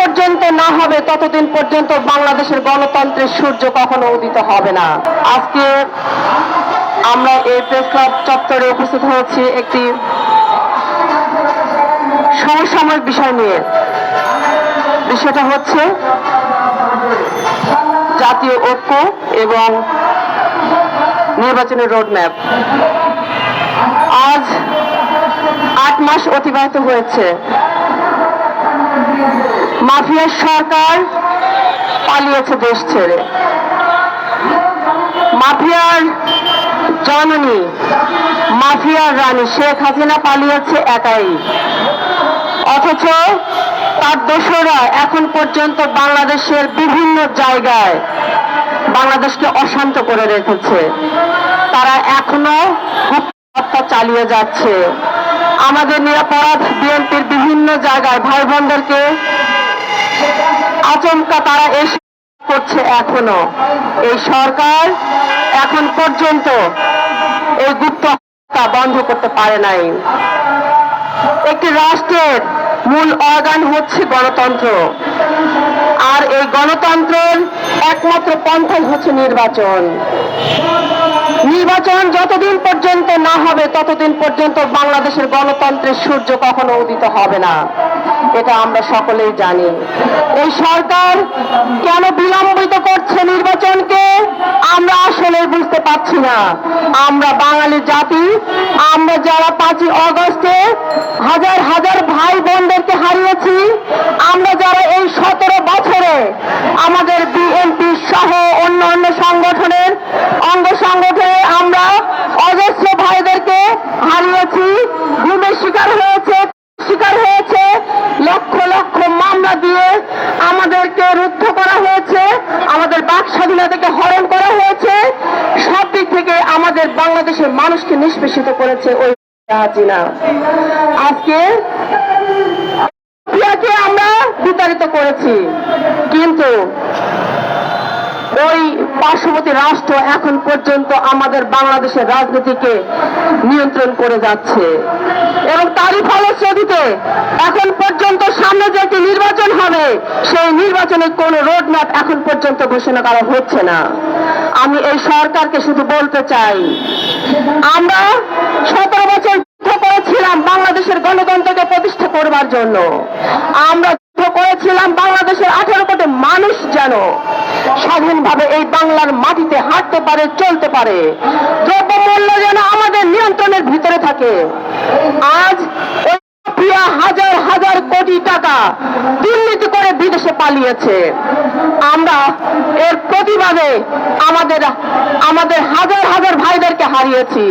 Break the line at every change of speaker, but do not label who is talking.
পর্যন্ত না হবে, ততদিন পর্যন্ত বাংলাদেশের গণতন্ত্রের সূর্য কখনো উদিত হবে না। আজকে আমরা এই প্রেস ক্লাব চত্বরে উপস্থিত হয়েছি একটি সমসাময়িক বিষয় নিয়ে। বিষয়টা হচ্ছে জাতীয় ঐক্য এবং নির্বাচনের রোডম্যাপ। আজ আট মাস অতিবাহিত হয়েছে। মাফিয়ার সরকার পালিয়েছে দেশ ছেড়ে। মাফিয়ার জননী, মাফিয়ার রানী শেখ হাসিনা পালিয়েছে একাই। অথচ তার দোসরা এখন পর্যন্ত বাংলাদেশের বিভিন্ন জায়গায় বাংলাদেশকে অশান্ত করে রেখেছে। তারা এখনও হত্যা চালিয়ে যাচ্ছে। আমাদের নিরাপরাধ বিএনপির বিভিন্ন জায়গায় ভাই বোনদেরকে আচমকা তারা এসে করছে এখনও। এই সরকার এখন পর্যন্ত এই গুপ্ত হত্যা বন্ধ করতে পারে নাই। একটি রাষ্ট্রের মূল অর্গান হচ্ছে গণতন্ত্র। আর এই গণতন্ত্রের একমাত্র পন্থাই হচ্ছে নির্বাচন। নির্বাচন যতদিন পর্যন্ত না হবে, ততদিন পর্যন্ত বাংলাদেশের গণতন্ত্রের সূর্য কখনো উদিত হবে না। এটা আমরা সকলেই জানি। এই সরকার কেন বিলম্বিত করছে নির্বাচনকে, আমরা আসলে বুঝতে পারছি না। আমরা বাঙালি জাতি, আমরা যারা পাঁচই অগস্টে হাজার হাজার ভাই বোনদেরকে হারিয়েছি আমরা যারা এই সতেরো বছরে আমাদের বিএনপি সহ অন্য অন্য সংগঠনের অঙ্গ সংগঠনে আমরা অজস্র ভাইদেরকে হারিয়েছি গুমের শিকার হয়েছে শিকার হয়েছে লক্ষ লক্ষ মামলা দিয়ে আমাদেরকে রুদ্ধ করা হয়েছে আমাদের বাক হরণ করা হয়েছে। সব দিক থেকে আমাদের বাংলাদেশের মানুষকে নিষ্পেষিত করেছে ওই হাসিনা আজকে আমরা বিতাড়িত করেছি। কিন্তু ওই পার্শ্ববর্তী রাষ্ট্র এখন পর্যন্ত আমাদের বাংলাদেশের রাজনীতিকে নিয়ন্ত্রণ করে যাচ্ছে। এবং তারই ফলশ্রুতিতে এখন পর্যন্ত সামনে যে একটি নির্বাচন হবে, সেই নির্বাচনের কোন রোড ম্যাপ এখন পর্যন্ত ঘোষণা করা হচ্ছে না। আমি এই সরকারকে শুধু বলতে চাই, আমরা সতেরো বছর যুদ্ধ করেছিলাম বাংলাদেশের গণতন্ত্রকে প্রতিষ্ঠা করবার জন্য। আমরা যুদ্ধ করেছিলাম বাংলাদেশের আঠারো কোটি মানুষ যেন স্বাধীনভাবে এই বাংলার মাটিতে হাঁটতে পারে, চলতে পারে? দ্রব্যমূল্য যেন আমাদের নিয়ন্ত্রণের ভিতরে থাকে। আজ হাজার হাজার কোটি টাকা দুর্নীতি করে বিদেশে পালিয়েছে। আমরা এর প্রতিবাদে আমাদের আমাদের হাজার হাজার ভাইদেরকে হারিয়েছি।